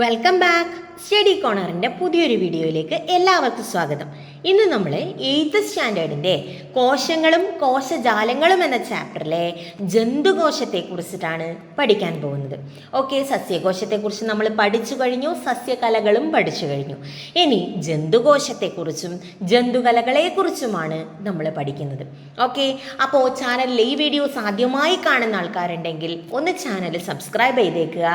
Welcome back study കോണറിന്റെ പുതിയൊരു വീഡിയോയിലേക്ക് എല്ലാവർക്കും സ്വാഗതം. ഇന്ന് നമ്മൾ എയ്ത്ത് സ്റ്റാൻഡേർഡിന്റെ കോശങ്ങളും കോശജാലങ്ങളും എന്ന ചാപ്റ്ററിലെ ജന്തുകോശത്തെ കുറിച്ചിട്ടാണ് പഠിക്കാൻ പോകുന്നത്. ഓക്കെ സസ്യകോശത്തെക്കുറിച്ച് നമ്മൾ പഠിച്ചു കഴിഞ്ഞു സസ്യകലകളും പഠിച്ചു കഴിഞ്ഞു. ഇനി ജന്തുകോശത്തെക്കുറിച്ചും ജന്തുകലകളെക്കുറിച്ചുമാണ് നമ്മൾ പഠിക്കുന്നത്. ഓക്കെ അപ്പോൾ ചാനലിൽ ഈ വീഡിയോസ് ആദ്യമായി കാണുന്ന ആൾക്കാരുണ്ടെങ്കിൽ ഒന്ന് ചാനൽ സബ്സ്ക്രൈബ് ചെയ്തേക്കുക.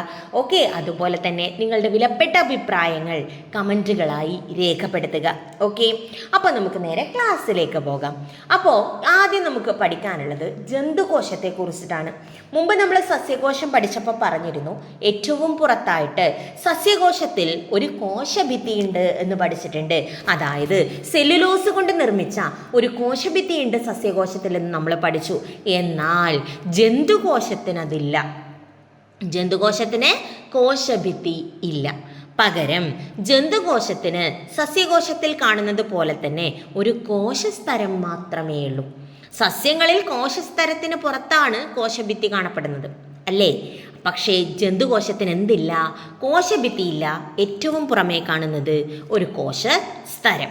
ഓക്കെ അതുപോലെ തന്നെ നിങ്ങളുടെ വിലപ്പെട്ട അഭിപ്രായങ്ങൾ കമന്റുകളായി രേഖപ്പെടുത്തുക. ഓക്കെ? അപ്പോൾ നമുക്ക് നേരെ ക്ലാസ്സിലേക്ക് പോകാം. അപ്പോൾ ആദ്യം നമുക്ക് പഠിക്കാനുള്ളത് ജന്തുകോശത്തെ കുറിച്ചിട്ടാണ്. മുമ്പ് നമ്മൾ സസ്യകോശം പഠിച്ചപ്പോൾ പറഞ്ഞിരുന്നു ഏറ്റവും പുറത്തായിട്ട് സസ്യകോശത്തിൽ ഒരു കോശഭിത്തി ഉണ്ട് എന്ന് പഠിച്ചിട്ടുണ്ട്. അതായത് സെല്ലുലോസ് കൊണ്ട് നിർമ്മിച്ച ഒരു കോശഭിത്തി ഉണ്ട് സസ്യകോശത്തിൽ എന്ന് നമ്മൾ പഠിച്ചു. എന്നാൽ ജന്തുകോശത്തിന് അതില്ല ജന്തുകോശത്തിന് കോശഭിത്തി ഇല്ല. പകരം ജന്തുകോശത്തിന് സസ്യകോശത്തിൽ കാണുന്നത് പോലെ തന്നെ ഒരു കോശസ്തരം മാത്രമേ ഉള്ളൂ. സസ്യങ്ങളിൽ കോശസ്തരത്തിന് പുറത്താണ് കോശഭിത്തി കാണപ്പെടുന്നത് അല്ലേ? പക്ഷേ ജന്തുകോശത്തിന് എന്തില്ല? കോശഭിത്തിയില്ല ഏറ്റവും പുറമേ കാണുന്നത് ഒരു കോശസ്തരം.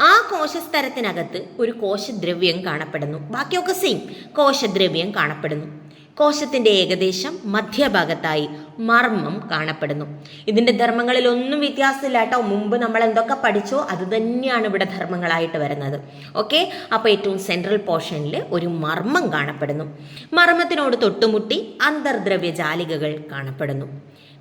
ആ കോശസ്തരത്തിനകത്ത് ഒരു കോശദ്രവ്യം കാണപ്പെടുന്നു. ബാക്കിയൊക്കെ സെയിം കോശദ്രവ്യം കാണപ്പെടുന്നു. കോശത്തിന്റെ ഏകദേശം മധ്യഭാഗത്തായി മർമ്മം കാണപ്പെടുന്നു. ഇതിന്റെ ധർമ്മങ്ങളിൽ ഒന്നും വ്യത്യാസമില്ല കേട്ടോ മുമ്പ് നമ്മൾ എന്തൊക്കെ പഠിച്ചോ അത് തന്നെയാണ് ഇവിടെ ധർമ്മങ്ങളായിട്ട് വരുന്നത്. ഓക്കെ അപ്പോൾ ഏറ്റവും സെൻട്രൽ പോർഷനിൽ ഒരു മർമ്മം കാണപ്പെടുന്നു. മർമ്മത്തിനോട് തൊട്ടുമുട്ടി അന്തർദ്രവ്യ ജാലികകൾ കാണപ്പെടുന്നു.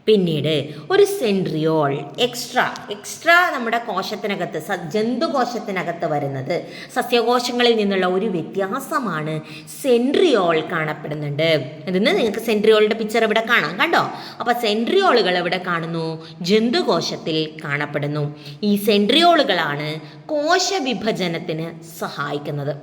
പിന്നീട് ഒരു സെൻട്രിയോൾ എക്സ്ട്രാ എക്സ്ട്രാ നമ്മുടെ കോശത്തിനകത്ത് ജന്തുകോശത്തിനകത്ത് വരുന്നത് സസ്യകോശങ്ങളിൽ നിന്നുള്ള ഒരു വ്യത്യാസമാണ് സെൻട്രിയോൾ കാണപ്പെടുന്നുണ്ട്. ഇതിന് നിങ്ങൾക്ക് സെൻട്രിയോളിന്റെ പിക്ചർ ഇവിടെ കാണാം കണ്ടോ? അപ്പോൾ സെൻട്രിയോളുകൾ ഇവിടെ കാണുന്നു? ജന്തുകോശത്തിൽ കാണപ്പെടുന്നു. ഈ സെൻട്രിയോളുകളാണ് കോശവിഭജനത്തിന് സഹായിക്കുന്നത്.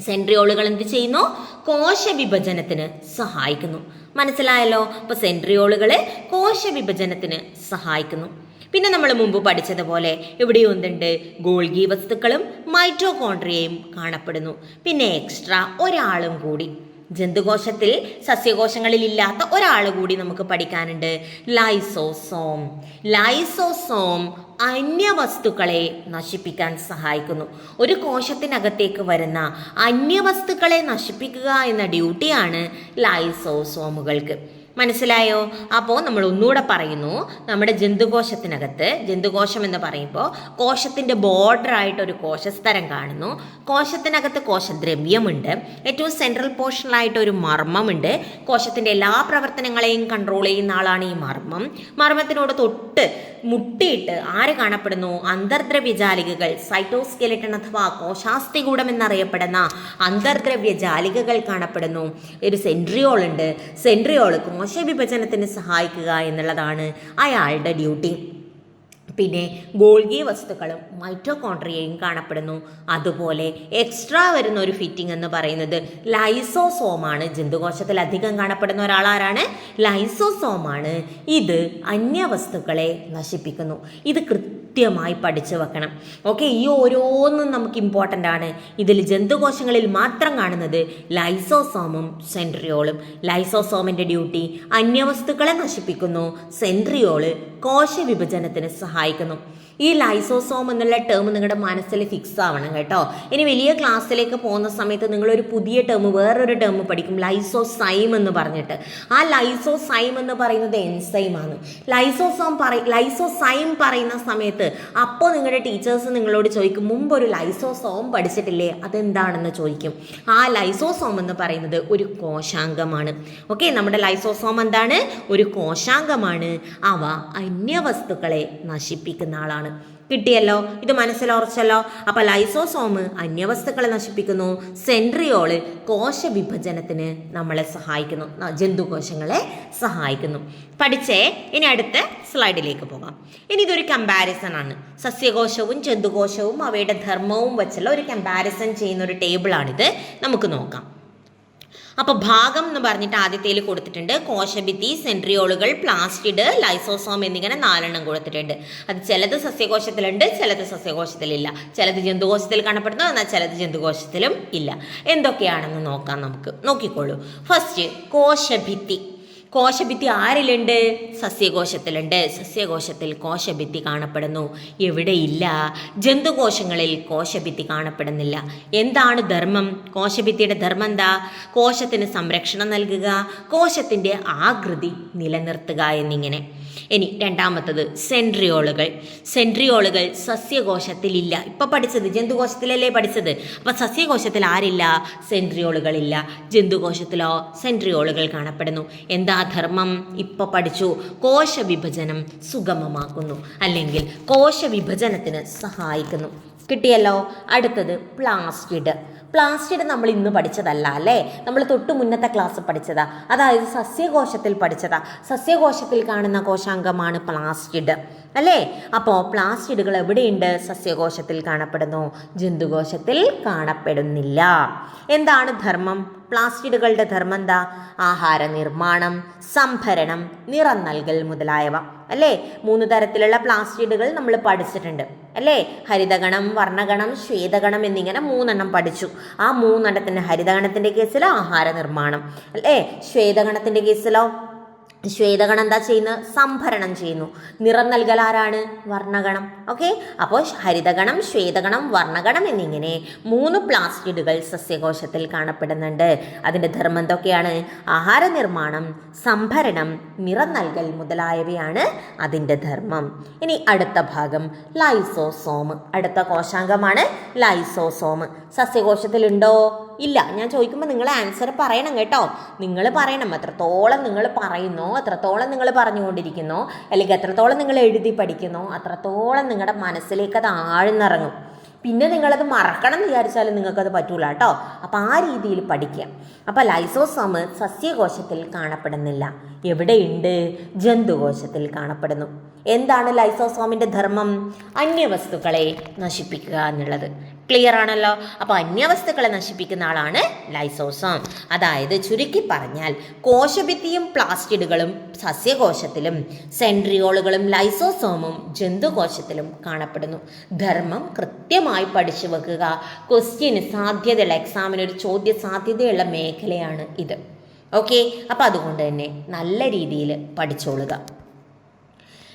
സെൻട്രിയോളുകൾ എന്ത് ചെയ്യുന്നു? കോശവിഭജനത്തിന് സഹായിക്കുന്നു. മനസ്സിലായല്ലോ? അപ്പോൾ സെൻട്രിയോളുകൾ കോശവിഭജനത്തിന് സഹായിക്കുന്നു. പിന്നെ നമ്മൾ മുമ്പ് പഠിച്ചതുപോലെ ഇവിടെ എന്തുണ്ട്? ഗോൾഗി വസ്തുക്കളും മൈറ്റോകോൺട്രിയയും കാണപ്പെടുന്നു. പിന്നെ എക്സ്ട്രാ ഒരാളും കൂടി. ജന്തുകോശത്തിൽ സസ്യകോശങ്ങളിൽ ഇല്ലാത്ത ഒരാൾ കൂടി നമുക്ക് പഠിക്കാനുണ്ട്. ലൈസോസോം. ലൈസോസോം അന്യവസ്തുക്കളെ നശിപ്പിക്കാൻ സഹായിക്കുന്നു. ഒരു കോശത്തിനകത്തേക്ക് വരുന്ന അന്യവസ്തുക്കളെ നശിപ്പിക്കുക എന്ന ഡ്യൂട്ടിയാണ് ലൈസോസോമുകൾക്ക്. മനസ്സിലായോ? അപ്പോൾ നമ്മൾ ഒന്നുകൂടെ പറയുന്നു നമ്മുടെ ജന്തുകോശത്തിനകത്ത് ജന്തുകോശം എന്ന് പറയുമ്പോൾ കോശത്തിന്റെ ബോർഡറായിട്ട് ഒരു കോശസ്തരം കാണുന്നു. കോശത്തിനകത്ത് കോശദ്രവ്യമുണ്ട് ഏറ്റവും സെൻട്രൽ പോർഷനിലായിട്ട് ഒരു മർമ്മമുണ്ട്. കോശത്തിന്റെ എല്ലാ പ്രവർത്തനങ്ങളെയും കൺട്രോൾ ചെയ്യുന്ന ആളാണ് ഈ മർമ്മം. മർമ്മത്തിനോട് തൊട്ട് മുട്ടിയിട്ട് ആര് കാണപ്പെടുന്നു? അന്തർദ്രവ്യജാലികകൾ സൈറ്റോസ്കെലിട്ടൺ അഥവാ കോശാസ്തികൂടം എന്നറിയപ്പെടുന്ന അന്തർദ്രവ്യജാലികകൾ കാണപ്പെടുന്നു. ഒരു സെൻട്രിയോൾ ഉണ്ട്. സെൻട്രിയോൾ കോശവിഭജനത്തിന് സഹായിക്കുക എന്നുള്ളതാണ് അയാളുടെ ഡ്യൂട്ടി. പിന്നെ ഗോൾഗി വസ്തുക്കളും മൈറ്റോകോൺട്രിയയും കാണപ്പെടുന്നു. അതുപോലെ എക്സ്ട്രാ വരുന്ന ഒരു ഫിറ്റിംഗ് എന്ന് പറയുന്നത് ലൈസോസോമാണ്. ജന്തുകോശത്തിൽ അധികം കാണപ്പെടുന്ന ഒരാളാരാണ് ലൈസോസോമാണ്. ഇത് അന്യവസ്തുക്കളെ നശിപ്പിക്കുന്നു. ഇത് കൃത്യമായി പഠിച്ചു വെക്കണം. ഓക്കെ ഈ ഓരോന്നും നമുക്ക് ഇമ്പോർട്ടന്റ് ആണ്. ഇതിൽ ജന്തുകോശങ്ങളിൽ മാത്രം കാണുന്നത് ലൈസോസോമും സെൻട്രിയോളും. ലൈസോസോമിന്റെ ഡ്യൂട്ടി അന്യവസ്തുക്കളെ നശിപ്പിക്കുന്നു. സെൻട്രിയോൾ കോശവിഭജനത്തിന് സഹായിക്കുന്നു. ഈ ലൈസോസോം എന്നുള്ള ടേം നിങ്ങളുടെ മനസ്സിൽ ഫിക്സ് ആവണം കേട്ടോ. ഇനി വലിയ ക്ലാസ്സിലേക്ക് പോകുന്ന സമയത്ത് നിങ്ങളൊരു പുതിയ ടേം വേറൊരു ടേം പഠിക്കും ലൈസോസൈം എന്ന് പറഞ്ഞിട്ട്. ആ ലൈസോസൈം എന്ന് പറയുന്നത് എൻസൈമാണ് ലൈസോസോം പറ ലൈസോസൈം പറയുന്ന സമയത്ത് അപ്പോൾ നിങ്ങളുടെ ടീച്ചേഴ്സ് നിങ്ങളോട് ചോദിക്കും മുമ്പ് ഒരു ലൈസോസോം പഠിച്ചിട്ടില്ലേ? അതെന്താണെന്ന് ചോദിക്കും. ആ ലൈസോസോം എന്ന് പറയുന്നത് ഒരു കോശാംഗമാണ്. ഓക്കെ നമ്മുടെ ലൈസോസോം എന്താണ്? ഒരു കോശാംഗമാണ്. അവ അന്യവസ്തുക്കളെ നശിപ്പിക്കുന്ന ആളാണ്. കിട്ടിയല്ലോ? ഇത് മനസ്സിലുറച്ചല്ലോ? അപ്പോൾ ലൈസോസോമ് അന്യവസ്തുക്കളെ നശിപ്പിക്കുന്നു. സെൻട്രിയോൾ കോശവിഭജനത്തിന് നമ്മളെ സഹായിക്കുന്നു. ജന്തുകോശങ്ങളെ സഹായിക്കുന്നു. പഠിച്ചേ ഇനി അടുത്ത സ്ലൈഡിലേക്ക് പോകാം. ഇനി ഇതൊരു കമ്പാരിസൺ ആണ്. സസ്യകോശവും ജന്തുകോശവും അവയുടെ ധർമ്മവും വെച്ചുള്ള ഒരു കമ്പാരിസൺ ചെയ്യുന്ന ഒരു ടേബിളാണിത് നമുക്ക് നോക്കാം. അപ്പോൾ ഭാഗം എന്ന് പറഞ്ഞിട്ട് ആദ്യത്തേൽ കൊടുത്തിട്ടുണ്ട്. കോശഭിത്തി സെൻട്രിയോളുകൾ പ്ലാസ്റ്റിഡ് ലൈസോസോം എന്നിങ്ങനെ നാലെണ്ണം കൊടുത്തിട്ടുണ്ട്. അത് ചിലത് സസ്യകോശത്തിലുണ്ട് ചിലത് സസ്യകോശത്തിലില്ല. ചിലത് ജന്തുകോശത്തിൽ കാണപ്പെടുന്നു എന്നാൽ ചിലത് ജന്തുകോശത്തിലും ഇല്ല. എന്തൊക്കെയാണെന്ന് നോക്കാം നമുക്ക്. നോക്കിക്കോളൂ. ഫസ്റ്റ് കോശഭിത്തി. കോശഭിത്തി ആരിലുണ്ട്? സസ്യകോശത്തിലുണ്ട്. സസ്യകോശത്തിൽ കോശഭിത്തി കാണപ്പെടുന്നു. എവിടെയില്ല. ജന്തുകോശങ്ങളിൽ കോശഭിത്തി കാണപ്പെടുന്നില്ല. എന്താണ് ധർമ്മം? കോശഭിത്തിയുടെ ധർമ്മം എന്താ? കോശത്തിന് സംരക്ഷണം നൽകുക. കോശത്തിന്റെ ആകൃതി നിലനിർത്തുക എന്നിങ്ങനെ. ഇനി രണ്ടാമത്തത് സെൻട്രിയോളുകൾ. സെൻട്രിയോളുകൾ സസ്യകോശത്തിലില്ല. ഇപ്പൊ പഠിച്ചത് ജന്തുകോശത്തിലല്ലേ പഠിച്ചത്? അപ്പൊ സസ്യകോശത്തിൽ ആരില്ല? സെൻട്രിയോളുകളില്ല. ജന്തുകോശത്തിലോ സെൻട്രിയോളുകൾ കാണപ്പെടുന്നു. എന്താ ധർമ്മം? ഇപ്പൊ പഠിച്ചു. കോശവിഭജനം സുഗമമാക്കുന്നു. അല്ലെങ്കിൽ കോശവിഭജനത്തിന് സഹായിക്കുന്നു. കിട്ടിയല്ലോ? അടുത്തത് പ്ലാസ്റ്റിഡ്. പ്ലാസ്റ്റിഡ് നമ്മൾ ഇന്ന് പഠിച്ചതല്ല അല്ലേ? നമ്മൾ തൊട്ട് മുന്നത്തെ ക്ലാസ് പഠിച്ചതാ. അതായത് സസ്യകോശത്തിൽ പഠിച്ചതാ. സസ്യകോശത്തിൽ കാണുന്ന കോശാംഗമാണ് പ്ലാസ്റ്റിഡ്. അല്ലേ? അപ്പോൾ പ്ലാസ്റ്റിഡുകൾ എവിടെയുണ്ട്? സസ്യകോശത്തിൽ കാണപ്പെടുന്നു. ജന്തുകോശത്തിൽ കാണപ്പെടുന്നില്ല. എന്താണ് ധർമ്മം? പ്ലാസ്റ്റിഡുകളുടെ ധർമ്മം എന്താ? ആഹാര നിർമ്മാണം സംഭരണം നിറം നൽകൽ മുതലായവ. അല്ലേ? മൂന്ന് തരത്തിലുള്ള പ്ലാസ്റ്റിഡുകൾ നമ്മൾ പഠിച്ചിട്ടുണ്ട്. അല്ലേ? ഹരിതഗണം വർണഗണം ശ്വേതഗണം എന്നിങ്ങനെ മൂന്നെണ്ണം പഠിച്ചു. ആ മൂന്നെണ്ണത്തിന്റെ ഹരിതഗണത്തിന്റെ കേസിൽ ആഹാര നിർമ്മാണം. അല്ലേ? ശ്വേതഗണത്തിന്റെ കേസിലോ ശ്വേതഗണം എന്താ ചെയ്യുന്നത് സംഭരണം ചെയ്യുന്നു. നിറം ആരാണ്? വർണഗണം. ഓക്കെ? അപ്പോൾ ഹരിതഗണം ശ്വേതഗണം വർണഗണം എന്നിങ്ങനെ മൂന്ന് പ്ലാസ്റ്റിഡുകൾ സസ്യകോശത്തിൽ കാണപ്പെടുന്നുണ്ട്. അതിന്റെ ധർമ്മം എന്തൊക്കെയാണ്? ആഹാര നിർമ്മാണം സംഭരണം നിറം നൽകൽ മുതലായവയാണ് അതിന്റെ ധർമ്മം. ഇനി അടുത്ത ഭാഗം ലൈസോസോം. അടുത്ത കോശാംഗമാണ് ലൈസോസോം. സസ്യകോശത്തിലുണ്ടോ? ഇല്ല ഞാൻ ചോദിക്കുമ്പോൾ നിങ്ങൾ ആൻസർ പറയണം കേട്ടോ. നിങ്ങൾ പറയണം എത്രത്തോളം നിങ്ങൾ പറയുന്നോ എത്രത്തോളം നിങ്ങൾ പറഞ്ഞുകൊണ്ടിരിക്കുന്നോ അല്ലെങ്കിൽ എത്രത്തോളം നിങ്ങൾ എഴുതി പഠിക്കുന്നോ അത്രത്തോളം നിങ്ങളുടെ മനസ്സിലേക്ക് അത് ആഴ്ന്നിറങ്ങും. പിന്നെ നിങ്ങളത് മറക്കണം എന്ന് വിചാരിച്ചാലും നിങ്ങൾക്കത് പറ്റൂല കേട്ടോ. അപ്പോൾ ആ രീതിയിൽ പഠിക്കാം അപ്പോൾ ലൈസോസോമ് സസ്യകോശത്തിൽ കാണപ്പെടുന്നില്ല. എവിടെയുണ്ട്? ജന്തുകോശത്തിൽ കാണപ്പെടുന്നു. എന്താണ് ലൈസോസോമിന്റെ ധർമ്മം? അന്യവസ്തുക്കളെ നശിപ്പിക്കുക എന്നുള്ളത്. ക്ലിയർ ആണല്ലോ. അപ്പോൾ അന്യവസ്തുക്കളെ നശിപ്പിക്കുന്ന ആളാണ് ലൈസോസോം. അതായത് ചുരുക്കി പറഞ്ഞാൽ കോശഭിത്തിയും പ്ലാസ്റ്റിഡുകളും സസ്യകോശത്തിലും സെൻട്രിയോളുകളും ലൈസോസോമും ജന്തുകോശത്തിലും കാണപ്പെടുന്നു. ധർമ്മം കൃത്യമായി പഠിച്ചു വെക്കുക. ക്വസ്റ്റ്യന് സാധ്യതയുള്ള എക്സാമിന് ഒരു ചോദ്യ സാധ്യതയുള്ള മേഖലയാണ് ഇത്. ഓക്കെ അപ്പോൾ അതുകൊണ്ട് തന്നെ നല്ല രീതിയിൽ പഠിച്ചോളുക.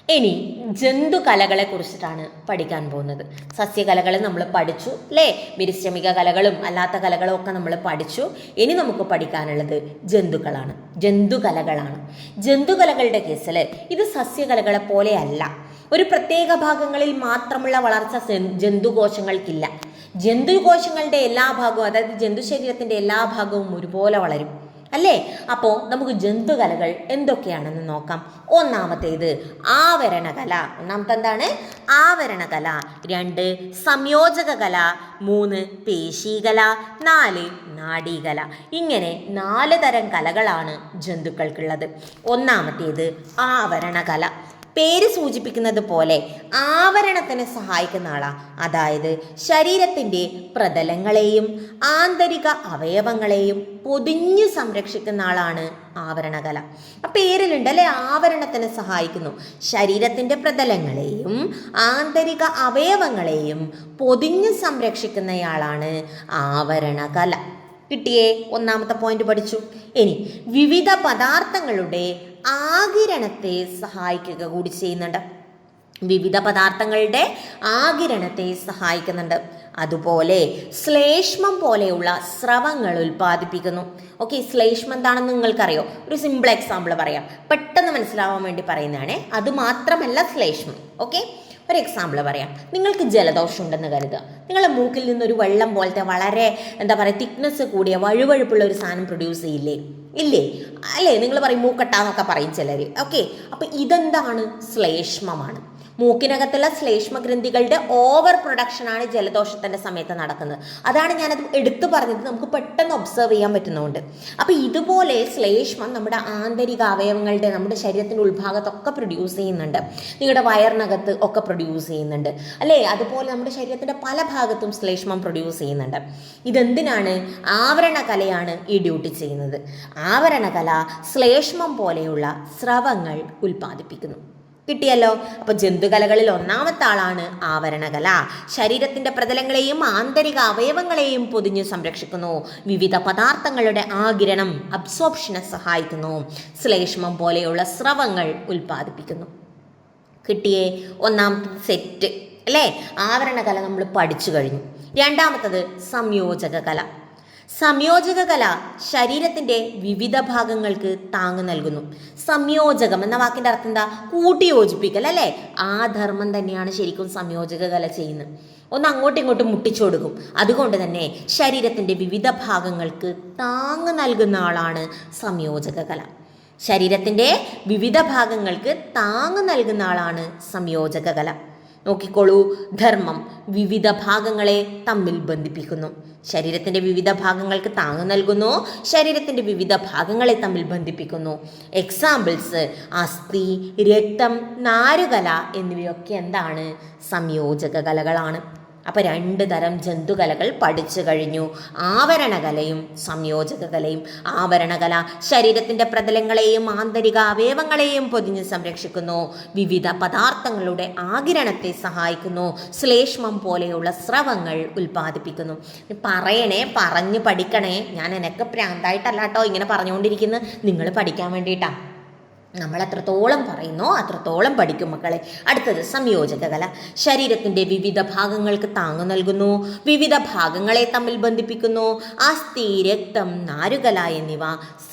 ഇനി ജന്തുകലകളെ കുറിച്ചിട്ടാണ് പഠിക്കാൻ പോകുന്നത്. സസ്യകലകൾ നമ്മൾ പഠിച്ചു അല്ലേ വിരിശ്രമിക കലകളും അല്ലാത്ത കലകളും ഒക്കെ നമ്മൾ പഠിച്ചു. ഇനി നമുക്ക് പഠിക്കാനുള്ളത് ജന്തുക്കളാണ്. ജന്തുകലകളാണ്. ജന്തുകലകളുടെ കേസിൽ ഇത് സസ്യകലകളെ പോലെയല്ല. ഒരു പ്രത്യേക ഭാഗങ്ങളിൽ മാത്രമുള്ള വളർച്ച ജന്തുകോശങ്ങൾക്കില്ല. ജന്തുകോശങ്ങളുടെ എല്ലാ ഭാഗവും അതായത് ജന്തു ശരീരത്തിന്റെ എല്ലാ ഭാഗവും ഒരുപോലെ വളരും. അല്ലേ? അപ്പോൾ നമുക്ക് ജന്തുകലകൾ എന്തൊക്കെയാണെന്ന് നോക്കാം. ഒന്നാമത്തേത് ആവരണകല. ഒന്നാമത്തെ എന്താണ് ആവരണകല. രണ്ട് സംയോജക കല മൂന്ന് പേശീകല. നാല് നാഡീകല. ഇങ്ങനെ നാല് തരം കലകളാണ് ജന്തുക്കൾക്കുള്ളത്. ഒന്നാമത്തേത് ആവരണകല. പേര് സൂചിപ്പിക്കുന്നത് പോലെ ആവരണത്തിന് സഹായിക്കുന്ന ആളാണ് അതായത് ശരീരത്തിന്റെ പ്രതലങ്ങളെയും ആന്തരിക അവയവങ്ങളെയും പൊതിഞ്ഞ് സംരക്ഷിക്കുന്ന ആളാണ് ആവരണകല. ആ പേരിലുണ്ട് അല്ലെ? ആവരണത്തിന് സഹായിക്കുന്നു. ശരീരത്തിന്റെ പ്രതലങ്ങളെയും ആന്തരിക അവയവങ്ങളെയും പൊതിഞ്ഞ് സംരക്ഷിക്കുന്നയാളാണ് ആവരണകല. കിട്ടിയേ ഒന്നാമത്തെ പോയിന്റ് പഠിച്ചു. ഇനി വിവിധ പദാർത്ഥങ്ങളുടെ ആകിരണത്തെ സഹായിക്കുക കൂടി ചെയ്യുന്നുണ്ട്. വിവിധ പദാർത്ഥങ്ങളുടെ ആകിരണത്തെ സഹായിക്കുന്നുണ്ട്. അതുപോലെ ശ്ലേഷ്മം പോലെയുള്ള സ്രവങ്ങൾ ഉൽപ്പാദിപ്പിക്കുന്നു. ഓക്കെ ശ്ലേഷ്മം എന്താണെന്ന് നിങ്ങൾക്കറിയോ? ഒരു സിമ്പിൾ എക്സാമ്പിൾ പറയാം. പെട്ടെന്ന് മനസ്സിലാവാൻ വേണ്ടി പറയുന്നതാണ്. അത് മാത്രമല്ല ശ്ലേഷ്മം. ഓക്കെ ഒരു എക്സാമ്പിൾ പറയാം. നിങ്ങൾക്ക് ജലദോഷം ഉണ്ടെന്ന് കരുതുക. നിങ്ങളുടെ മൂക്കിൽ നിന്നൊരു വെള്ളം പോലത്തെ വളരെ എന്താ പറയുക തിക്നെസ് കൂടിയ വഴുവഴുപ്പുള്ള ഒരു സാധനം പ്രൊഡ്യൂസ് ചെയ്യില്ലേ? ഇല്ലേ? അല്ലേ? നിങ്ങൾ പറയും മൂക്കട്ടാന്നൊക്കെ പറയും ചിലർ ഓക്കെ അപ്പം ഇതെന്താണ്? ശ്ലേഷ്മമാണ്. മൂക്കിനകത്തുള്ള ശ്ലേഷ്മ ഗ്രന്ഥികളുടെ ഓവർ പ്രൊഡക്ഷനാണ് ജലദോഷത്തിന്റെ സമയത്ത് നടക്കുന്നത്. അതാണ് ഞാനത് എടുത്തു പറഞ്ഞത്. നമുക്ക് പെട്ടെന്ന് ഒബ്സർവ് ചെയ്യാൻ പറ്റുന്നതുകൊണ്ട്. അപ്പോൾ ഇതുപോലെ ശ്ലേഷ്മം നമ്മുടെ ആന്തരിക അവയവങ്ങളുടെ നമ്മുടെ ശരീരത്തിന്റെ ഉൾഭാഗത്തൊക്കെ പ്രൊഡ്യൂസ് ചെയ്യുന്നുണ്ട്. നിങ്ങളുടെ വയറിനകത്ത് ഒക്കെ പ്രൊഡ്യൂസ് ചെയ്യുന്നുണ്ട്. അല്ലേ? അതുപോലെ നമ്മുടെ ശരീരത്തിന്റെ പല ഭാഗത്തും ശ്ലേഷ്മം പ്രൊഡ്യൂസ് ചെയ്യുന്നുണ്ട്. ഇതെന്തിനാണ്? ആവരണകലയാണ് ഈ ഡ്യൂട്ടി ചെയ്യുന്നത്. ആവരണകല ശ്ലേഷ്മം പോലെയുള്ള സ്രവങ്ങൾ ഉൽപ്പാദിപ്പിക്കുന്നു. കിട്ടിയല്ലോ. അപ്പൊ ജന്തുകലകളിൽ ഒന്നാമത്തെ ആളാണ് ആവരണകല. ശരീരത്തിന്റെ പ്രതലങ്ങളെയും ആന്തരിക അവയവങ്ങളെയും പൊതിഞ്ഞു സംരക്ഷിക്കുന്നു. വിവിധ പദാർത്ഥങ്ങളുടെ ആകിരണം അബ്സോപ്ഷനെ സഹായിക്കുന്നു. ശ്ലേഷ്മം പോലെയുള്ള സ്രവങ്ങൾ ഉൽപ്പാദിപ്പിക്കുന്നു. കിട്ടിയേ ഒന്നാമത്തെ സെറ്റ് അല്ലേ? ആവരണകല നമ്മൾ പഠിച്ചു കഴിഞ്ഞു. രണ്ടാമത്തത് സംയോജക കല സംയോജക കല ശരീരത്തിന്റെ വിവിധ ഭാഗങ്ങൾക്ക് താങ്ങ് നൽകുന്നു. സംയോജകം എന്ന വാക്കിന്റെ അർത്ഥം എന്താ? കൂട്ടി യോജിപ്പിക്കൽ അല്ലേ? ആ ധർമ്മം തന്നെയാണ് ശരിക്കും സംയോജക കല ചെയ്യുന്നത്. ഒന്ന് അങ്ങോട്ടും ഇങ്ങോട്ടും മുട്ടിച്ചൊടുക്കും. അതുകൊണ്ട് തന്നെ ശരീരത്തിന്റെ വിവിധ ഭാഗങ്ങൾക്ക് താങ്ങ് നൽകുന്ന ആളാണ് സംയോജക കല ശരീരത്തിന്റെ വിവിധ ഭാഗങ്ങൾക്ക് താങ്ങ് നൽകുന്ന ആളാണ് സംയോജക കല നോക്കിക്കോളൂ. ധർമ്മം വിവിധ ഭാഗങ്ങളെ തമ്മിൽ ബന്ധിപ്പിക്കുന്നു. ശരീരത്തിന്റെ വിവിധ ഭാഗങ്ങൾക്ക് താങ്ങ് നൽകുന്നു. ശരീരത്തിന്റെ വിവിധ ഭാഗങ്ങളെ തമ്മിൽ ബന്ധിപ്പിക്കുന്നു. എക്സാമ്പിൾസ് അസ്ഥി രക്തം നാരുകല എന്നിവയൊക്കെ എന്താണ്? സംയോജക കലകളാണ് അപ്പൊ രണ്ട് തരം ജന്തുകലകൾ പഠിച്ചു കഴിഞ്ഞു. ആവരണകലയും സംയോജക കലയും ആവരണകല ശരീരത്തിന്റെ പ്രതലങ്ങളെയും ആന്തരിക അവയവങ്ങളെയും പൊതിഞ്ഞ് സംരക്ഷിക്കുന്നു. വിവിധ പദാർത്ഥങ്ങളുടെ ആകിരണത്തെ സഹായിക്കുന്നു. ശ്ലേഷ്മം പോലെയുള്ള സ്രവങ്ങൾ ഉൽപ്പാദിപ്പിക്കുന്നു. പറയണേ പറഞ്ഞു പഠിക്കണേ. ഞാൻ എനക്ക് പ്രാന്തായിട്ടല്ല കേട്ടോ ഇങ്ങനെ പറഞ്ഞുകൊണ്ടിരിക്കുന്നത് നിങ്ങൾ പഠിക്കാൻ വേണ്ടിയിട്ടാണ് നമ്മൾ എത്രത്തോളം പറയുന്നോ അത്രത്തോളം പഠിക്കും മക്കളെ. അടുത്തത് സംയോജക കല. ശരീരത്തിന്റെ വിവിധ ഭാഗങ്ങൾക്ക് താങ്ങ് നൽകുന്നു. വിവിധ ഭാഗങ്ങളെ തമ്മിൽ ബന്ധിപ്പിക്കുന്നു. അസ്ഥി രക്തം നാരുകല എന്നിവ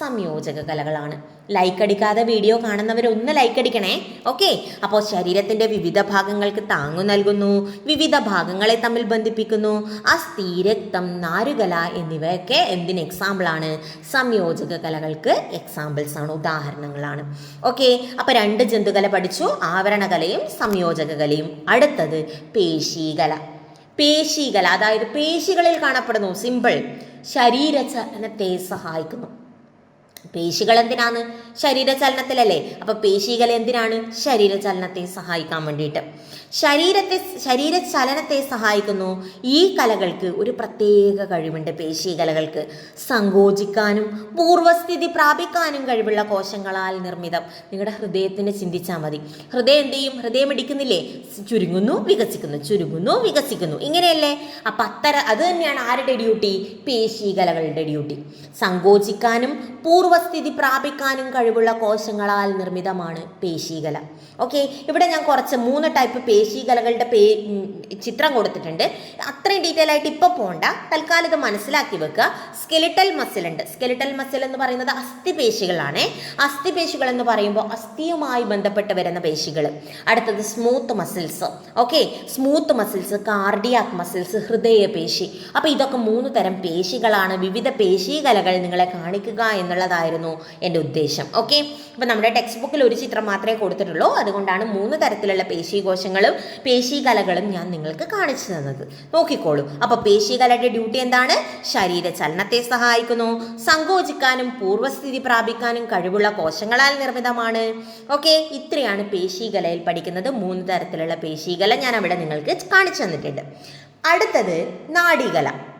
സംയോജക കലകളാണ്. ലൈക്ക് അടിക്കാതെ വീഡിയോ കാണുന്നവർ ഒന്ന് ലൈക്ക് അടിക്കണേ. ഓക്കെ അപ്പോൾ ശരീരത്തിന്റെ വിവിധ ഭാഗങ്ങൾക്ക് താങ്ങു നൽകുന്നു. വിവിധ ഭാഗങ്ങളെ തമ്മിൽ ബന്ധിപ്പിക്കുന്നു. അസ്ഥി രക്തം നാരുകല എന്നിവയൊക്കെ എന്തിന് എക്സാമ്പിളാണ് സംയോജക കലകൾക്ക് എക്സാമ്പിൾസ് ആണ് ഉദാഹരണങ്ങളാണ്. ഓക്കെ അപ്പോൾ രണ്ട് ജന്തുകല പഠിച്ചു. ആവരണകലയും സംയോജക കലയും അടുത്തത് പേശീകല. പേശീകല അതായത് പേശികളിൽ കാണപ്പെടുന്നു സിമ്പിൾ. ശരീരചലനത്തെ സഹായിക്കുന്നു. പേശികൾ എന്തിനാണ് ശരീരചലനത്തിലല്ലേ? അപ്പൊ പേശികൾ എന്തിനാണ് ശരീരചലനത്തെ സഹായിക്കാൻ വേണ്ടിയിട്ട്? ശരീരത്തെ ശരീരചലനത്തെ സഹായിക്കുന്നു ഈ കലകൾക്ക് ഒരു പ്രത്യേക കഴിവുണ്ട് പേശി കലകൾക്ക് സങ്കോചിക്കാനും പൂർവസ്ഥിതി പ്രാപിക്കാനും കഴിവുള്ള കോശങ്ങളാൽ നിർമ്മിതം. നിങ്ങളുടെ ഹൃദയത്തിന് ചിന്തിച്ചാൽ മതി. ഹൃദയം എന്ത് ചെയ്യും? ഹൃദയം ഇടിക്കുന്നില്ലേ? ചുരുങ്ങുന്നു വികസിക്കുന്നു ചുരുങ്ങുന്നു വികസിക്കുന്നു. ഇങ്ങനെയല്ലേ? അപ്പം അത്തര അത് തന്നെയാണ് ആരുടെ ഡ്യൂട്ടി പേശി കലകളുടെ ഡ്യൂട്ടി സങ്കോചിക്കാനും പൂർവസ്ഥിതി പ്രാപിക്കാനും കഴിവുള്ള കോശങ്ങളാൽ നിർമ്മിതമാണ് പേശീകല. ഓക്കെ ഇവിടെ ഞാൻ കുറച്ച് മൂന്ന് ടൈപ്പ് പേശീകലകളുടെ പേ ചിത്രം കൊടുത്തിട്ടുണ്ട്. അത്രയും ഡീറ്റെയിൽ ആയിട്ട് ഇപ്പോൾ പോണ്ട. തൽക്കാലം ഇത് മനസ്സിലാക്കി വെക്കുക. സ്കെലിറ്റൽ മസിൽ ഉണ്ട്. സ്കെലിറ്റൽ മസിൽ എന്ന് പറയുന്നത് അസ്ഥിപേശികളാണ്. അസ്ഥിപേശികൾ എന്ന് പറയുമ്പോൾ അസ്ഥിയുമായി ബന്ധപ്പെട്ട് വരുന്ന പേശികൾ അടുത്തത് smooth muscles okay smooth muscles cardiac muscles ഹൃദയപേശി. അപ്പോൾ ഇതൊക്കെ മൂന്ന് തരം പേശികളാണ്. വിവിധ പേശീകലകൾ നിങ്ങളെ കാണിക്കുക എന്നുള്ളതായിരുന്നു എന്റെ ഉദ്ദേശം. ഓക്കെ അപ്പോൾ നമ്മുടെ ടെക്സ്റ്റ് ബുക്കിൽ ഒരു ചിത്രം മാത്രമേ കൊടുത്തിട്ടുള്ളൂ. അതുകൊണ്ടാണ് മൂന്ന് തരത്തിലുള്ള പേശീകോശങ്ങളും പേശീകലകളും ഞാൻ നിങ്ങൾക്ക് കാണിച്ചു തന്നത്. നോക്കിക്കോളൂ. അപ്പോൾ പേശീകലയുടെ ഡ്യൂട്ടി എന്താണ്? ശരീര ചലനത്തെ സഹായിക്കുന്നു. സങ്കോചിക്കാനും പൂർവസ്ഥിതി പ്രാപിക്കാനും കഴിവുള്ള കോശങ്ങളാൽ നിർമ്മിതമാണ്. ഓക്കെ ഇത്രയാണ് പേശീകലയിൽ പഠിക്കുന്നത്. മൂന്ന് തരത്തിലുള്ള പേശീകല ഞാൻ അവിടെ നിങ്ങൾക്ക് കാണിച്ചു തന്നിട്ടുണ്ട്. അടുത്തത് നാഡീകല.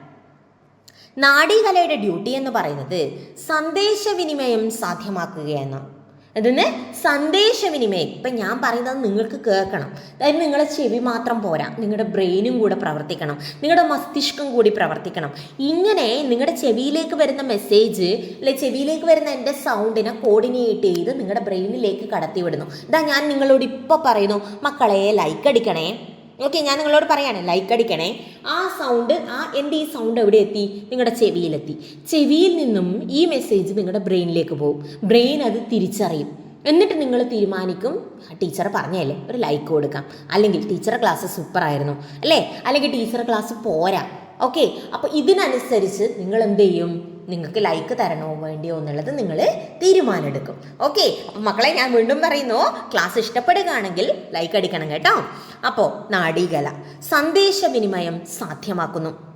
നാഡീകലയുടെ ഡ്യൂട്ടി എന്ന് പറയുന്നത് സന്ദേശവിനിമയം സാധ്യമാക്കുകയെന്ന് അതിന് സന്ദേശവിനിമയം ഇപ്പം ഞാൻ പറയുന്നത് നിങ്ങൾക്ക് കേൾക്കണം. അതായത് നിങ്ങളെ ചെവി മാത്രം പോരാ നിങ്ങളുടെ ബ്രെയിനും കൂടെ പ്രവർത്തിക്കണം നിങ്ങളുടെ മസ്തിഷ്കം കൂടി പ്രവർത്തിക്കണം. ഇങ്ങനെ നിങ്ങളുടെ ചെവിയിലേക്ക് വരുന്ന മെസ്സേജ് അല്ലെ ചെവിയിലേക്ക് വരുന്ന എന്റെ സൗണ്ടിനെ കോർഡിനേറ്റ് ചെയ്ത് നിങ്ങളുടെ ബ്രെയിനിലേക്ക് കടത്തിവിടുന്നു. ഇതാ ഞാൻ നിങ്ങളോട് ഇപ്പോൾ പറയുന്നു മക്കളെ ലൈക്ക് അടിക്കണേ. ഓക്കെ ഞാൻ നിങ്ങളോട് പറയാണ് ലൈക്ക് അടിക്കണേ. ആ സൗണ്ട് ആ എന്റെ ഈ സൗണ്ട് എവിടെ എത്തി? നിങ്ങളുടെ ചെവിയിലെത്തി. ചെവിയിൽ നിന്നും ഈ മെസ്സേജ് നിങ്ങളുടെ ബ്രെയിനിലേക്ക് പോകും ബ്രെയിൻ അത് തിരിച്ചറിയും. എന്നിട്ട് നിങ്ങൾ തീരുമാനിക്കും ടീച്ചർ പറഞ്ഞല്ലേ ഒരു ലൈക്ക് കൊടുക്കാം. അല്ലെങ്കിൽ ടീച്ചർ ക്ലാസ് സൂപ്പർ ആയിരുന്നു അല്ലേ? അല്ലെങ്കിൽ ടീച്ചർ ക്ലാസ് പോരാ. ഓക്കെ അപ്പോൾ ഇതിനനുസരിച്ച് നിങ്ങൾ എന്ത് ചെയ്യും നിങ്ങൾക്ക് ലൈക്ക് തരണോ വേണ്ടിയോ എന്നുള്ളത് നിങ്ങൾ തീരുമാനമെടുക്കും. ഓക്കെ അപ്പം മക്കളെ ഞാൻ വീണ്ടും പറയുന്നു ക്ലാസ് ഇഷ്ടപ്പെടുകയാണെങ്കിൽ ലൈക്ക് അടിക്കണം കേട്ടോ. അപ്പോൾ നാടീകല സന്ദേശവിനിമയം സാധ്യമാക്കുന്നു.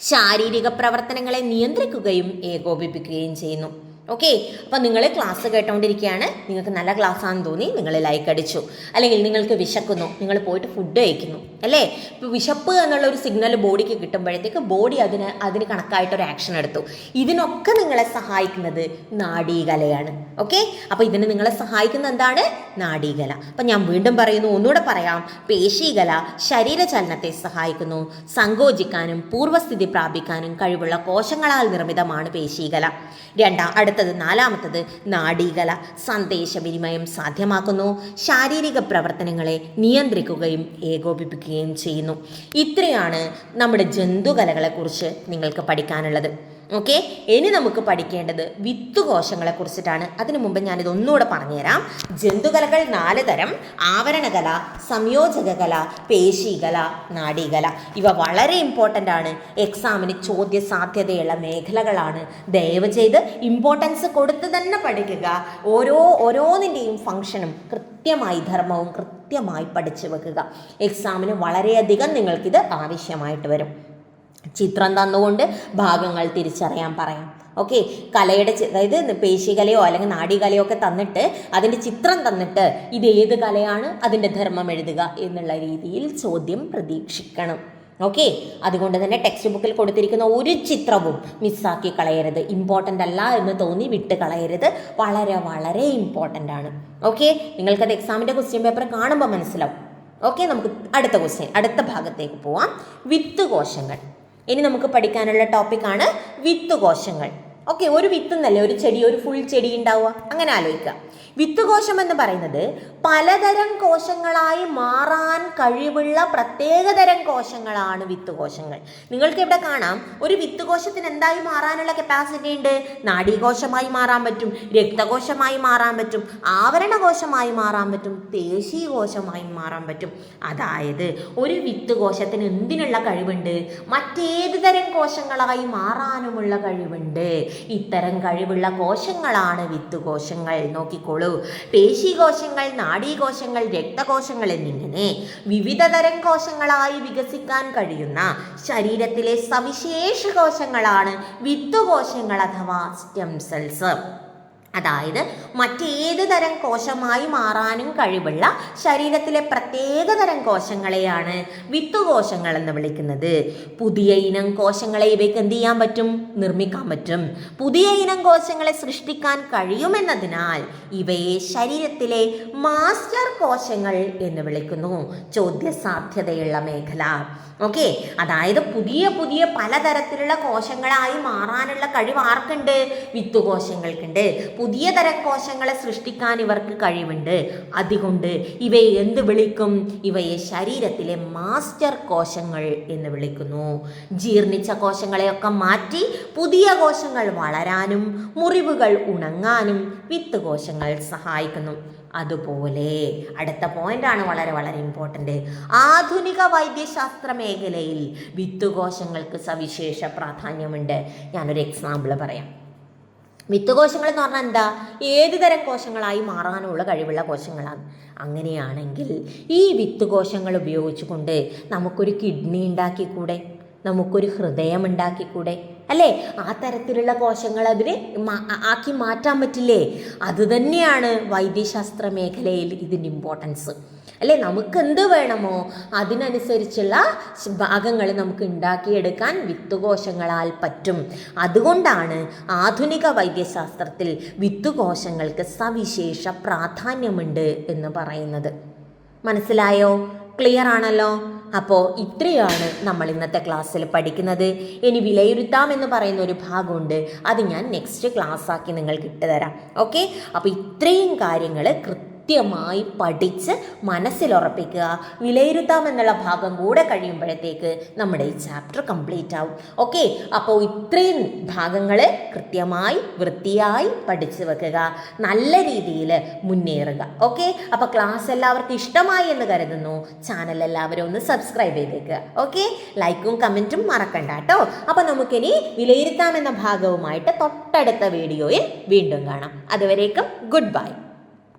ശാരീരിക പ്രവർത്തനങ്ങളെ നിയന്ത്രിക്കുകയും ഏകോപിപ്പിക്കുകയും ചെയ്യുന്നു. ഓക്കെ അപ്പം നിങ്ങൾ ക്ലാസ് കേട്ടോണ്ടിരിക്കുകയാണ് നിങ്ങൾക്ക് നല്ല ക്ലാസ് ആണെന്ന് തോന്നി നിങ്ങൾ ലൈക്ക് അടിച്ചു. അല്ലെങ്കിൽ നിങ്ങൾക്ക് വിശക്കുന്നു നിങ്ങൾ പോയിട്ട് ഫുഡ് കഴിക്കുന്നു അല്ലേ? ഇപ്പോൾ വിശപ്പ് എന്നുള്ള ഒരു സിഗ്നൽ ബോഡിക്ക് കിട്ടുമ്പോഴത്തേക്ക് ബോഡി അതിന് അതിന് കണക്കായിട്ടൊരു ആക്ഷൻ എടുത്തു. ഇതിനൊക്കെ നിങ്ങളെ സഹായിക്കുന്നത് നാഡീകലയാണ്. ഓക്കെ അപ്പോൾ ഇതിന് നിങ്ങളെ സഹായിക്കുന്ന എന്താണ്? നാഡീകല. അപ്പം ഞാൻ വീണ്ടും പറയുന്നു ഒന്നുകൂടെ പറയാം. പേശീകല ശരീരചലനത്തെ സഹായിക്കുന്നു. സങ്കോചിക്കാനും പൂർവസ്ഥിതി പ്രാപിക്കാനും കഴിവുള്ള കോശങ്ങളാൽ നിർമ്മിതമാണ് പേശീകല. രണ്ടാം അടുത്തത് നാലാമത്തത് നാഡീകല. സന്ദേശവിനിമയം സാധ്യമാക്കുന്നു. ശാരീരിക പ്രവർത്തനങ്ങളെ നിയന്ത്രിക്കുകയും ഏകോപിപ്പിക്കുകയും ചെയ്യുന്നു. ഇത്രയാണ് നമ്മുടെ ജന്തുകലകളെക്കുറിച്ച് നിങ്ങൾക്ക് പഠിക്കാനുള്ളത്. ഓക്കെ ഇനി നമുക്ക് പഠിക്കേണ്ടത് വിത്തുകോശങ്ങളെ കുറിച്ചിട്ടാണ്. അതിനു മുമ്പ് ഞാനിത് ഒന്നുകൂടെ പറഞ്ഞുതരാം. ജന്തുകലകൾ നാല് തരം. ആവരണകല സംയോജകകല പേശീകല നാഡീകല. ഇവ വളരെ ഇമ്പോർട്ടന്റ് ആണ്. എക്സാമിന് ചോദ്യ സാധ്യതയുള്ള മേഖലകളാണ്. ദയവ് ചെയ്ത് ഇമ്പോർട്ടൻസ് കൊടുത്ത് തന്നെ പഠിക്കുക. ഓരോ ഓരോന്നിന്റെയും ഫംഗ്ഷനും കൃത്യമായി ധർമ്മവും കൃത്യമായി പഠിച്ചു വെക്കുക. എക്സാമിന് വളരെയധികം നിങ്ങൾക്കിത് ആവശ്യമായിട്ട് വരും. ചിത്രം തന്നുകൊണ്ട് ഭാഗങ്ങൾ തിരിച്ചറിയാൻ പറയാം. ഓക്കെ കലയുടെ അതായത് പേശികലയോ അല്ലെങ്കിൽ നാടികലയോ ഒക്കെ തന്നിട്ട് അതിന്റെ ചിത്രം തന്നിട്ട് ഇത് ഏത് കലയാണ് അതിന്റെ ധർമ്മം എഴുതുക എന്നുള്ള രീതിയിൽ ചോദ്യം പ്രതീക്ഷിക്കണം. ഓക്കെ അതുകൊണ്ട് തന്നെ ടെക്സ്റ്റ് ബുക്കിൽ കൊടുത്തിരിക്കുന്ന ഒരു ചിത്രവും മിസ്സാക്കി കളയരുത്. ഇമ്പോർട്ടന്റ് അല്ല എന്ന് തോന്നി വിട്ട് കളയരുത്. വളരെ വളരെ ഇമ്പോർട്ടന്റ് ആണ്. ഓക്കെ നിങ്ങൾക്കത് എക്സാമിന്റെ ക്വസ്റ്റ്യൻ പേപ്പർ കാണുമ്പോൾ മനസ്സിലാവും. ഓക്കെ നമുക്ക് അടുത്ത ക്വസ്റ്റ്യൻ അടുത്ത ഭാഗത്തേക്ക് പോവാം. വിത്ത് കോശങ്ങൾ. ഇനി നമുക്ക് പഠിക്കാനുള്ള ടോപ്പിക്കാണ് വിത്ത് കോശങ്ങൾ ഓക്കെ ഒരു വിത്ത് എന്നല്ലേ ഒരു ചെടി ഒരു ഫുൾ ചെടി ഉണ്ടാവുക. അങ്ങനെ ആലോചിക്കുക. വിത്ത് കോശം എന്ന് പറയുന്നത് പലതരം കോശങ്ങളായി മാറാൻ കഴിവുള്ള പ്രത്യേകതരം കോശങ്ങളാണ് വിത്ത് കോശങ്ങൾ നിങ്ങൾക്ക് ഇവിടെ കാണാം. ഒരു വിത്ത് കോശത്തിന് എന്തായി മാറാനുള്ള കപ്പാസിറ്റി ഉണ്ട്? നാഡീകോശമായി മാറാൻ പറ്റും രക്തകോശമായി മാറാൻ പറ്റും ആവരണകോശമായി മാറാൻ പറ്റും പേശീകോശമായി മാറാൻ പറ്റും. അതായത് ഒരു വിത്ത് കോശത്തിന് എന്തിനുള്ള കഴിവുണ്ട്? മറ്റേത് തരം കോശങ്ങളായി മാറാനുമുള്ള കഴിവുണ്ട്. ഇത്തരം കഴിവുള്ള കോശങ്ങളാണ് വിത്ത് കോശങ്ങൾ നോക്കിക്കോളൂ. പേശികോശങ്ങൾ നാഡീകോശങ്ങൾ രക്തകോശങ്ങൾ എന്നിങ്ങനെ വിവിധ തരം കോശങ്ങളായി വികസിക്കാൻ കഴിയുന്ന ശരീരത്തിലെ സവിശേഷ കോശങ്ങളാണ് വിത്തുകോശങ്ങൾ അഥവാ സ്റ്റെം സെൽസ്. അതായത് മറ്റേത് തരം കോശമായി മാറാനും കഴിവുള്ള ശരീരത്തിലെ പ്രത്യേക തരം കോശങ്ങളെയാണ് വിത്തുകോശങ്ങൾ എന്ന് വിളിക്കുന്നത്. പുതിയ ഇനം കോശങ്ങളെ ഇവയ്ക്ക് എന്ത് ചെയ്യാൻ പറ്റും? നിർമ്മിക്കാൻ പറ്റും. പുതിയ ഇനം കോശങ്ങളെ സൃഷ്ടിക്കാൻ കഴിയുമെന്നതിനാൽ ഇവയെ ശരീരത്തിലെ മാസ്റ്റർ കോശങ്ങൾ എന്ന് വിളിക്കുന്നു. ചോദ്യ സാധ്യതയുള്ള മേഖല. ഓക്കെ അതായത് പുതിയ പുതിയ പലതരത്തിലുള്ള കോശങ്ങളായി മാറാനുള്ള കഴിവ് ആർക്കുണ്ട്? വിത്തുകോശങ്ങൾക്കുണ്ട്. പുതിയ തരം കോശങ്ങളെ സൃഷ്ടിക്കാൻ ഇവർക്ക് കഴിവുണ്ട്. അതുകൊണ്ട് ഇവയെ എന്ത് വിളിക്കും? ഇവയെ ശരീരത്തിലെ മാസ്റ്റർ കോശങ്ങൾ എന്ന് വിളിക്കുന്നു. ജീർണിച്ച കോശങ്ങളെയൊക്കെ മാറ്റി പുതിയ കോശങ്ങൾ വളരാനും മുറിവുകൾ ഉണങ്ങാനും വിത്ത് കോശങ്ങൾ സഹായിക്കുന്നു. അതുപോലെ അടുത്ത പോയിന്റ് ആണ് വളരെ വളരെ ഇമ്പോർട്ടന്റ് ആധുനിക വൈദ്യശാസ്ത്ര മേഖലയിൽ വിത്തുകോശങ്ങൾക്ക് സവിശേഷ പ്രാധാന്യമുണ്ട്. ഞാനൊരു എക്സാമ്പിൾ പറയാം. വിത്തുകോശങ്ങൾ എന്ന് പറഞ്ഞാൽ എന്താ? ഏത് തരം കോശങ്ങളായി മാറാനുള്ള കഴിവുള്ള കോശങ്ങളാണ്. അങ്ങനെയാണെങ്കിൽ ഈ വിത്തുകോശങ്ങൾ ഉപയോഗിച്ചുകൊണ്ട് നമുക്കൊരു കിഡ്നി ഉണ്ടാക്കിക്കൂടെ? നമുക്കൊരു ഹൃദയം ഉണ്ടാക്കിക്കൂടെ? അല്ലേ? ആ തരത്തിലുള്ള കോശങ്ങൾ അതിന് ആക്കി മാറ്റാൻ പറ്റില്ലേ? അതുതന്നെയാണ് വൈദ്യശാസ്ത്ര മേഖലയിൽ ഇതിന്റെ ഇമ്പോർട്ടൻസ് അല്ലെ? നമുക്ക് എന്ത് വേണമോ അതിനനുസരിച്ചുള്ള ഭാഗങ്ങൾ നമുക്ക് ഉണ്ടാക്കിയെടുക്കാൻ വിത്തുകോശങ്ങളാൽ പറ്റും. അതുകൊണ്ടാണ് ആധുനിക വൈദ്യശാസ്ത്രത്തിൽ വിത്തുകോശങ്ങൾക്ക് സവിശേഷ പ്രാധാന്യമുണ്ട് എന്ന് പറയുന്നത്. മനസ്സിലായോ? ക്ലിയർ ആണല്ലോ? അപ്പോൾ ഇത്രയാണ് നമ്മൾ ഇന്നത്തെ ക്ലാസ്സിൽ പഠിക്കുന്നത്. ഇനി വിലയിരുത്താം എന്ന് പറയുന്ന ഒരു ഭാഗമുണ്ട്. അത് ഞാൻ നെക്സ്റ്റ് ക്ലാസ്സാക്കി നിങ്ങൾക്ക് ഇട്ടുതരാം ഓക്കെ അപ്പോൾ ഇത്രയും കാര്യങ്ങൾ കൃത്യമായി പഠിച്ച് മനസ്സിലുറപ്പിക്കുക. വിലയിരുത്താം എന്നുള്ള ഭാഗം കൂടെ കഴിയുമ്പോഴത്തേക്ക് നമ്മുടെ ഈ ചാപ്റ്റർ കംപ്ലീറ്റ് ആവും. ഓക്കെ അപ്പോൾ ഇത്രയും ഭാഗങ്ങൾ കൃത്യമായി വൃത്തിയായി പഠിച്ചു വെക്കുക. നല്ല രീതിയിൽ മുന്നേറുക. ഓക്കെ അപ്പോൾ ക്ലാസ് എല്ലാവർക്കും ഇഷ്ടമായി എന്ന് കരുതുന്നു. ചാനൽ എല്ലാവരും ഒന്ന് സബ്സ്ക്രൈബ് ചെയ്തേക്കുക ഓക്കെ ലൈക്കും കമന്റും മറക്കണ്ട കേട്ടോ. അപ്പോൾ നമുക്കിനി വിലയിരുത്താം എന്ന ഭാഗവുമായിട്ട് തൊട്ടടുത്ത വീഡിയോയിൽ വീണ്ടും കാണാം. അതുവരേക്കും ഗുഡ് ബൈ